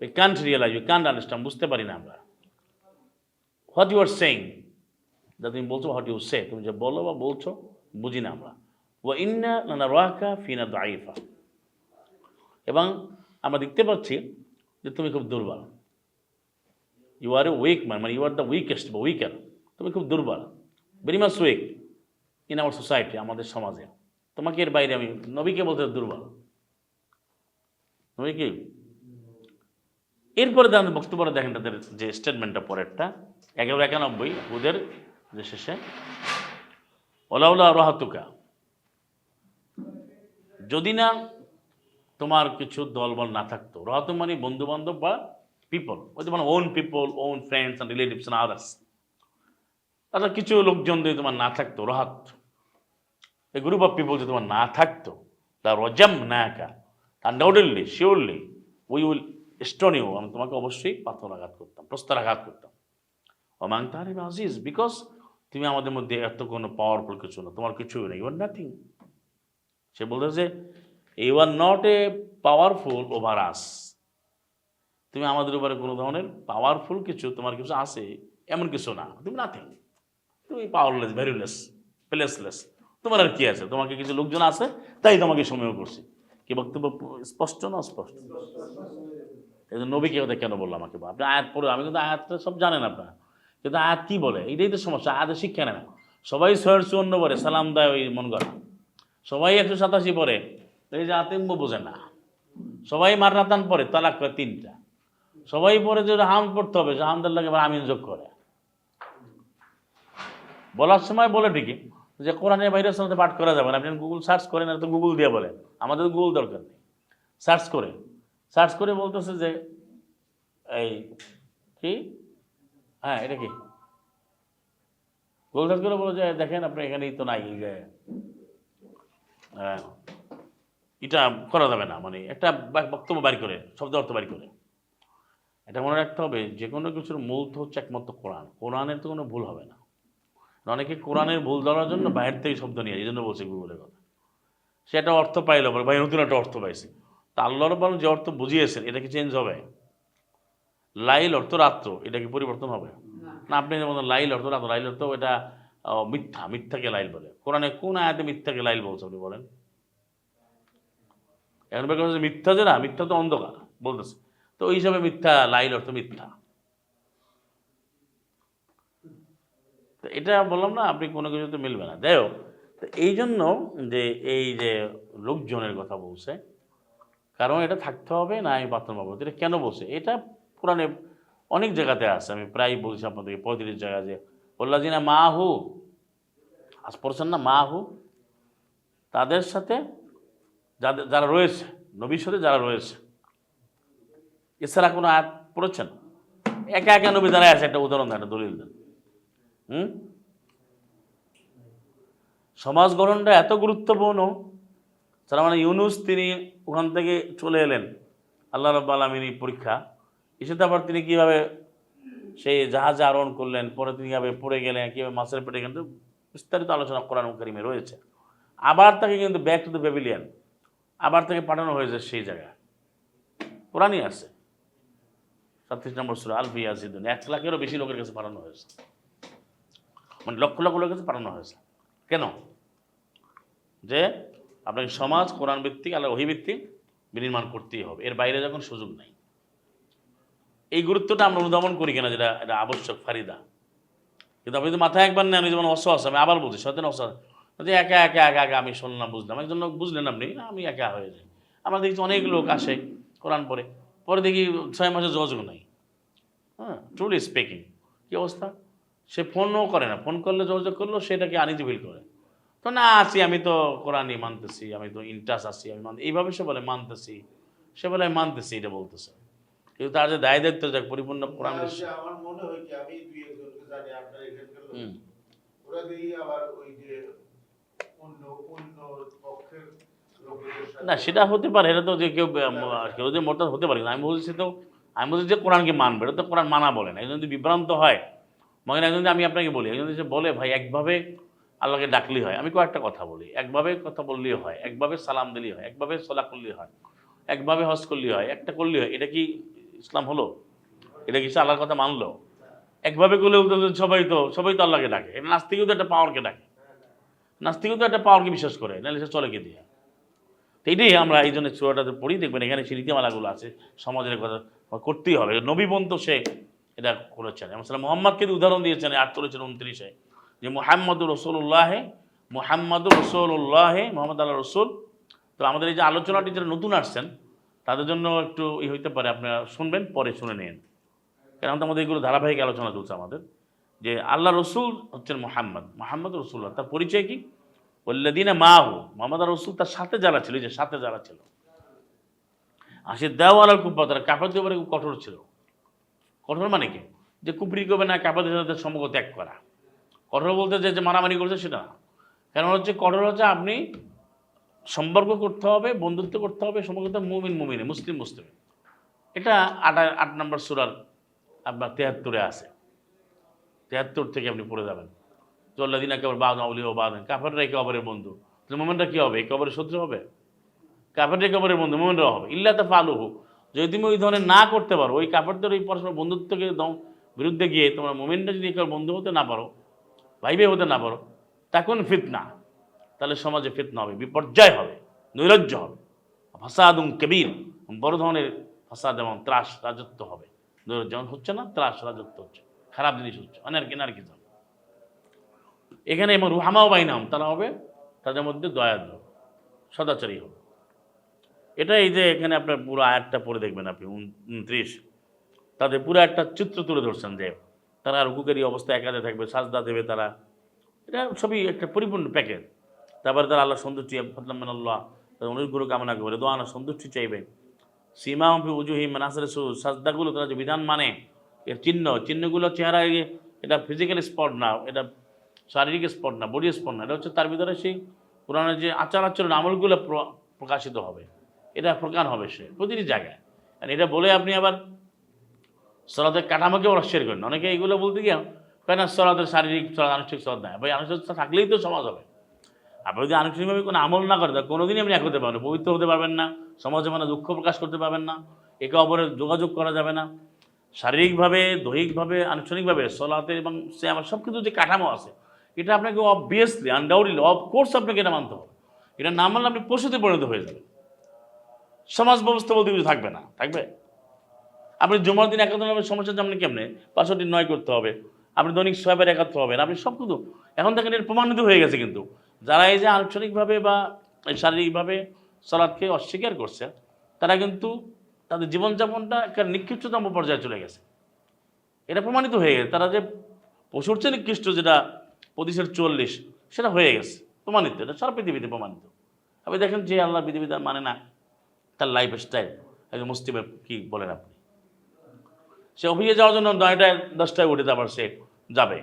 We can't realize, we can't understand, বুঝতে পারি না আমরা। হোয়াট ইউ আর সেইং যা তুমি বলছো হোয়াট ইউ সে তুমি যে বলো বা বলছো বুঝি না আমরা। ও ইন্না নানা রাকা ফিনা দাইফা এবং আমরা দেখতে পাচ্ছি যে তুমি খুব দুর্বল। You are a weak man মানে ইউ আর দ্য উইকেস্ট বা উইকার তুমি খুব দুর্বল। Very much weak in our society আমাদের সমাজে। তোমাকে এর বাইরে আমি, নবীকে বলতে দুর্বল। নবী কি? এরপরে তাদের বক্তব্য দেখেন তাদের যে স্টেটমেন্টটা পরেরটা, এগারো একানব্বই, ওদের যে শেষে, ওলাউলা রহাতুকা, যদি না তোমার কিছু দলবল না থাকতো, রহাতু মানে বন্ধু বান্ধব বা পিপল ওই মানে own people own friends and relatives and others তাদের কিছু লোকজন যদি তোমার না থাকতো, রহাত এই গ্রুপ অফ পিপল যদি তোমার না থাকতো তা রজাম না একা undoubtedly surely we will stone আমি তোমাকে অবশ্যই পাথর আঘাত করতাম, প্রস্তর আঘাত করতাম। অমাং তাহারিম আজিজ বিকজ তুমি আমাদের মধ্যে এত কোনো পাওয়ারফুল কিছু না, তোমার কিছুই নেই ইউ আর নাথিং সে বলতেছে you are not a powerful over us তুমি আমাদের উপরে কোনো ধরনের পাওয়ারফুল কিছু, তোমার কিছু আছে, এমন কিছু না। তুমি নাথিং তুমি পাওয়ারলেস ভ্যালুলেস প্লেসলেস তোমার আর কি আছে? তোমাকে কিছু লোকজন আছে, তাই তোমাকে সময় করছি। কি বক্তব্য স্পষ্ট না স্পষ্ট এই নবীকে কথা কেন বললাম আমাকে? আপনি আয়াত পড়ে, আমি কিন্তু আয়াতটা সব জানেন আপনারা। কিন্তু আয়াত কি বলে? এটাই তো সমস্যা আয়াতের শিক্ষা নেয় সবাই ছয়ের চুয়ান্ন পরে সালাম দেয় ওই মন করা সবাই একশো সাতাশি পরে এই যে আতিম্ব বোঝে না। সবাই মারনাতান পরে তালাক করে তিনটা। সবাই পরে যে হাম পড়তে হবে হামদুল্লাহকে আবার আমিন যোগ করে। বলার সময় বলে ঠিকই। যে কোরআনের বাইরে সাথে পাঠ করা যাবে না। আপনি গুগল সার্চ করেন আর তো গুগল দিয়ে বলেন আমাদের গুগল দরকার নেই। সার্চ করে। সার্চ করে বলতেছে যে, এই কি? হ্যাঁ এটা কি? গুগল সার্চ করে বলো যে, দেখেন আপনি এখানেই তো নাই যে এটা করা যাবে না। মানে একটা বক্তব্য বাড়ি করে, শব্দ অর্থ বাড়ি করে। এটা মনে রাখতে হবে যে কোনো কিছুর মূল তো হচ্ছে একমাত্র কোরআন। কোরআনের তো কোনো ভুল হবে না। অনেকে কোরআনের ভুল ধরার জন্য বাইরে থেকে শব্দ নিয়ে এই জন্য বলছে গুগলের কথা। সেটা অর্থ পাইলো, বলে, ভাই, নতুন একটা অর্থ পাইছে। তা আল্লাহর রব্বান যে অর্থ বুঝিয়েছেন, এটা কি চেঞ্জ হবে? লাইল অর্থ রাত্র, এটা কি পরিবর্তন হবে? না, আপনি যেমন লাইল অর্থ রাত্র, লাইল অর্থ এটা মিথ্যা, মিথ্যাকে লাইল বলে। কোরআনে কোন আয়াতে মিথ্যাকে লাইল বলছে আপনি বলেন? এখন মিথ্যা যে না, মিথ্যা তো অন্ধকার, বলতেছে। তো ওই হিসাবে মিথ্যা, লাইল অর্থ মিথ্যা। তো এটা বললাম না, আপনি কোনো কিছুতে মিলবে না। যাই তো এই জন্য যে এই যে লোকজনের কথা বলছে, কারণ এটা থাকতে হবে না, আমি বাথরুম পাবো এটা কেন বলছে? এটা পুরানে অনেক জায়গাতে আছে। আমি প্রায় বলছি আপনাদেরকে, পঁয়ত্রিশ জায়গা যে বললা যে না মা হু আজ পড়ছেন না? মা হু তাদের সাথে যাদের, যারা রয়েছে, নবীর সাথে যারা রয়েছে, এছাড়া কোনো আয়াত পড়েছেন? একা একা নবী যারা আছে, একটা উদাহরণ দেন, একটা দলিল দেন। সমাজ গঠনটা এত গুরুত্বপূর্ণ, তার মানে ইউনুস তিনি ওখান থেকে চলে এলেন। আল্লাহ রব্বা আলমিনী পরীক্ষা। এসে তারপর তিনি কীভাবে সেই জাহাজে আরোহণ করলেন, পরে তিনি কীভাবে পড়ে গেলেন, কীভাবে মাছের পেটে কিন্তু বিস্তারিত আলোচনা কোরআন কারিমে রয়েছে। আবার তাকে কিন্তু ব্যাক টু দ্য প্যাভিলিয়ন আবার তাকে পাঠানো হয়েছে সেই জায়গায়। কোরআনই আছে। সাতত্রিশ নম্বর সুরা আলফি ইয়াজিদুন এক লাখেরও বেশি লোকের কাছে পাঠানো হয়েছে। মানে লক্ষ লক্ষ লোকের কাছে পাঠানো হয়েছে। কেন? যে আপনাকে সমাজ, কোরআন ভিত্তিক আল্লাহ অহিভিত্তিক বিনির্মাণ করতেই হবে। এর বাইরে যখন সুযোগ নাই। এই গুরুত্বটা আমরা অনুধাবন করি কিনা যেটা, এটা আবশ্যক, ফারিদা। কিন্তু আপনি যদি মাথায় একবার নেন যেমন অস্ত্র আছে আমি আবার বলছি, সত্যি অস্ত্র যে একা একা একা একা আমি শুনলাম, বুঝলাম। একজন লোক বুঝলেন আপনি আমি একা হয়ে যাই। আমরা দেখছি অনেক লোক আসে কোরআন পরে পরে দেখি ছয় মাসে যোগাযোগ নাই। হ্যাঁ ট্রুলি স্পিকিং কী অবস্থা? সে ফোনও করে না। ফোন করলে যোগাযোগ করলেও সেটাকে আনিজি ফিল করে। তো না আছি আমি তো কোরআনই মানতেছি আমি তো ইন্টাস আছি আমি এইভাবে সে বলে মানতেছি। সে বলে আমি মানতেছি এটা বলতেছে। কিন্তু তার যে দায় দায়িত্ব যাক পরিপূর্ণ কোরআন আর আমার মনে হয় কি আমি দুই একজনকে জানি আপনার এখানকার ওরা দেখি আবার ওই যে অন্য অন্য পক্ষের না সেটা হতে পারে এটা তো যে কেউ কেউ যে মোরতাদ হতে পারে আমি বলছি তো আমি বলছি যে কোরআনকে মানবে এটা তো কোরআন মানা বলে না। একজন যদি বিভ্রান্ত হয় মনে একজন আমি আপনাকে বলি, একজন যদি বলে, ভাই, একভাবে আল্লাহকে ডাকলেই হয়। আমি কয়েকটা কথা বলি। একভাবে কথা বললেই হয়, একভাবে সালাম দিলেই হয়, একভাবে সলা করলেই হয়, একভাবে হজ করলেই হয়, একটা করলেই হয়। এটা কি ইসলাম হলো? এটা কি সে আল্লাহর কথা মানলো? একভাবে করলে সবাই তো সবাই তো আল্লাহকে ডাকে। এটা নাস্তিকও তো একটা পাওয়ারকে ডাকে। নাস্তিকও তো একটা পাওয়ারকে বিশ্বাস করে, নাহলে সে চলে কে দিয়ে তো এটাই আমরা এই জন্য চূড়াটাতে পড়ি, দেখবেন এখানে সেই নীতিমালাগুলো আছে, সমাজের কথা করতেই হবে। নবী পর্যন্ত সে এটা করেছেন। এমন সাল্লাম মোহাম্মদকে উদাহরণ দিয়েছেন আটচল্লিশের উনত্রিশে, যে মোহাম্মদ রসুল্লাহে মোহাম্মদুর রসুল্লাহে মোহাম্মদ আল্লাহ রসুল। তো আমাদের এই যে আলোচনাটি যারা নতুন আসছেন, তাদের জন্য একটু ই হইতে পারে, আপনারা শুনবেন, পরে শুনে নিন কারণ আমাদের এগুলো ধারাবাহিক আলোচনা চলছে আমাদের। যে আল্লাহ রসুল হচ্ছেন মোহাম্মদ। মোহাম্মদ রসুল্লাহ তার পরিচয় কি? ওল্লাদিনে মাহু, মোহাম্মদ রসুল তার সাথে যারা ছিল যে সাথে যারা ছিল। আসে দেওয়ালার খুব তারা কাপড় খুব কঠোর ছিল। কঠোর মানে কি? যে কুপরি করবে না কাপড়ের সাথে সম্পর্ক ত্যাগ করা। কঠোর বলতে যে মারামারি করছে সেটা না। কারণ হচ্ছে কঠোর হচ্ছে আপনি সম্পর্ক করতে হবে, বন্ধুত্ব করতে হবে, সম্পর্ক মুমিন মুমিনে, মুসলিম মুসলিম। এটা আট আট নম্বর সুরার আপনার তেহাত্তরে আছে। তেহাত্তর থেকে আপনি পড়ে যাবেন। চল্লাদিন একেবারে বাদ আউলি ও বাদ কাফেররা একে অপরের বন্ধু। তাহলে মোমেনটা কী হবে? একে অপরের শত্রু হবে? কাফের একে অপরের বন্ধু মোমেনরা হবে। ইল্লাতে ফালু হোক যদি তুমি ওই ধরনের না করতে পারো, ওই কাপড়দের ওই পরস্পর বন্ধুত্বকে বিরুদ্ধে গিয়ে তোমার মোমেনটা যদি একে বন্ধু হতে না পারো, ভাইবে হতে না পারো তখন ফিতনা। তাহলে সমাজে ফিতনা হবে, বিপর্যয় হবে, নৈরাজ্য হবে। ফাসাদুম কবির, বড় ধরনের ফাসাদ এবং ত্রাস, রাজত্ব হবে। নৈরাজ্য হচ্ছে না, ত্রাস, রাজত্ব হচ্ছে। খারাপ জিনিস হচ্ছে অনেক কেনার কি এখানে এবং রুহামাও বাইনাম তারা হবে, তাদের মধ্যে দয়াদ্র সদাচারী হবে। এটা এই যে এখানে আপনার পুরো আয়াতটা পড়ে দেখবেন আপনি, উন- উনত্রিশ। তাদের পুরো একটা চিত্র তুলে ধরছেন যে তারা রুকুকারী অবস্থায় একাদে থাকবে, সাজদা দেবে তারা। এটা সবই একটা পরিপূর্ণ প্যাকেজ। তারপরে তারা আল্লাহ সন্তুষ্টি ফতলাম আল্লাহ তাদের অনুগ্রহ কামনা করবে দোয়ানা সন্তুষ্টি চাইবে। সীমা উজুহি সু সাজদাগুলো তারা যে বিধান মানে এর চিহ্ন, চিহ্নগুলো চেহারা এটা ফিজিক্যাল স্পট না, এটা শারীরিক স্পট না বডি স্পট না, এটা হচ্ছে তার ভিতরে সেই কোরআনের যে আচার আচরণ আমলগুলো প্র- প্রকাশিত হবে। এটা প্রকার হবে সে, প্রতিটি জায়গায়। আর এটা বলে আপনি আবার সলাদের কাঠামোকেও অস্বীকার করেন। অনেকে এইগুলো বলতে গিয়ে কেন সলাদের শারীরিক সলাদ আনুষ্ঠানিক সলাদ নাই। ভাই আনুষ্ঠানিক থাকলেই তো সমাজ হবে। আপনি যদি আনুষ্ঠানিকভাবে কোনো আমল না করেন কোনোদিনই আপনি এক হতে পারবেন পবিত্র হতে পারবেন না, সমাজে মানে দুঃখ প্রকাশ করতে পারবেন না, একে অপরের যোগাযোগ করা যাবে না। শারীরিকভাবে, দৈহিকভাবে, আনুষ্ঠানিকভাবে সলাতে এবং সে আমার সব কিছু যে কাঠামো আছে, এটা আপনাকে অবভিয়াসলি আনডাউটলি অফকোর্স আপনাকে এটা মানতে হবে। এটা না মানলে আপনি পশুতে পরিণত হয়ে যাবেন। সমাজ ব্যবস্থা বলতে কিছু থাকবে না, থাকবে? আপনি জমার দিন একাত্তর হবে সমস্যা আপনি কেমনে? পাঁচশোটি নয় করতে হবে, আপনি দৈনিক ছয়বার একাত্তর হবেন, আপনি সব কিছু এখন দেখেন এর প্রমাণিত হয়ে গেছে কিন্তু। যারা এই যে আনুষ্ঠানিকভাবে বা শারীরিকভাবে সলাদকে অস্বীকার করছে, তারা কিন্তু তাদের জীবনযাপনটা একটা নিকৃষ্টতম পর্যায়ে চলে গেছে। এটা প্রমাণিত হয়ে গেছে। তারা যে পশুর চেয়ে নিকৃষ্ট যেটা পঁচিশের চল্লিশ সেটা হয়ে গেছে। প্রমাণিত, এটা সারা পৃথিবীতে প্রমাণিত। আপনি দেখেন যে আল্লাহ বিধিবিধান মানে না। তার লাইফ স্টাইল একজন মুসলিমের কী বলেন আপনি? সে অফিসে যাওয়ার জন্য নয়টায়, দশটায় উঠে আবার সে যাবে।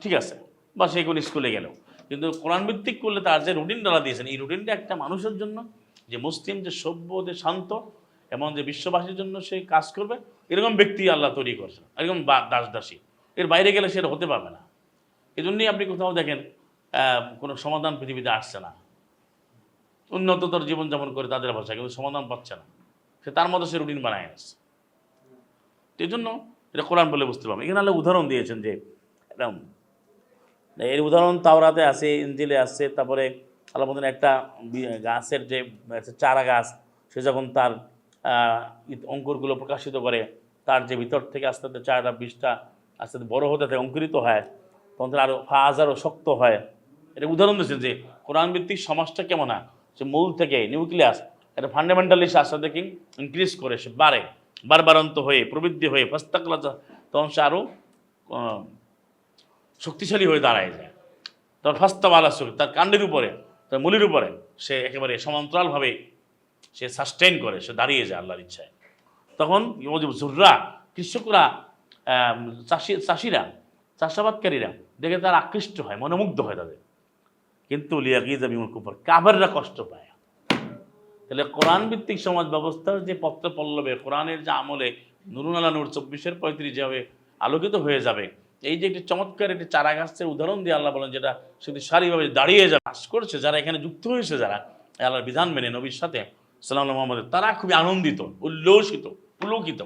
ঠিক আছে, বা সে কোনো স্কুলে গেল। কিন্তু কোরআন ভিত্তিক করলে তার যে রুটিন দ্বারা দিয়েছেন, এই রুটিনটা একটা মানুষের জন্য, যে মুসলিম, যে সভ্য, যে শান্ত, এমন যে বিশ্ববাসীর জন্য সে কাজ করবে, এরকম ব্যক্তি আল্লাহ তৈরি করছেন, এরকম বা- দাস দাসী এর বাইরে গেলে সেটা হতে পারবে না। এই আপনি কোথাও দেখেন কোনো সমাধান পৃথিবীতে আসছে না। উন্নততর জীবনযাপন করে তাদের ভাষা, কিন্তু সমাধান পাচ্ছে না। সে তার মতো সে রুটিন বানায় আসছে এই জন্য এটা কোরআন বলে বুঝতে পারবেন এখানে আল্লাহ উদাহরণ দিয়েছেন যে এরকম এর উদাহরণ তাওরাতে আছে ইঞ্জিলে আসছে তারপরে আল্লাহ বলতেন একটা গাছের যে চারা গাছ, সে যখন তার অঙ্কুরগুলো প্রকাশিত করে, তার যে ভিতর থেকে আস্তে আস্তে চারটা বিষটা আস্তে আস্তে বড়ো হতে থাকে, অঙ্কুরিত হয়, তখন আরও ফাজ আরও শক্ত হয়। এটা উদাহরণ দিয়েছেন যে কোরআন ভিত্তিক সমাজটা কেমন হয় সে মূল থেকে নিউক্লিয়াস এটা ফান্ডামেন্টালি আস্তে কি ইনক্রিজ করে, সে বাড়ে, বারবারন্ত হয়ে, প্রবৃদ্ধি হয়ে ফাস্তাকলা তখন সে আরও শক্তিশালী হয়ে দাঁড়ায় যায়। তার ফাস্তাওয়ালা শক্তি, তার কাণ্ডের উপরে, তার মূলের উপরে সে একেবারে সমান্তরালভাবে সে সাস্টেইন করে, সে দাঁড়িয়ে যায় আল্লাহর ইচ্ছায়। তখন জুররা, কৃষকরা চাষি, চাষিরা, চাষাবাদকারীরা দেখে তারা আকৃষ্ট হয়, মনোমুগ্ধ হয় তাদের। কিন্তু লিয়াকিজা কাবাররা কষ্ট পায়। তাহলে কোরআন ভিত্তিক সমাজ ব্যবস্থার যে পত্র পল্লবে, কোরআনের যে আমলে নুরুন আলা নূর চব্বিশের পঁয়ত্রিশ যেভাবে আলোকিত হয়ে যাবে। এই যে একটি চমৎকার একটি চারা গাছের উদাহরণ দিয়ে আল্লাহ বলেন, যেটা সেটি সারিভাবে দাঁড়িয়ে যাবে। বাস করছে যারা, এখানে যুক্ত হয়েছে যারা আল্লাহর বিধান মেনে নবীর সাথে সাল্লাম মোহাম্মদের তারা খুবই আনন্দিত, উল্লসিত, পুলকিত।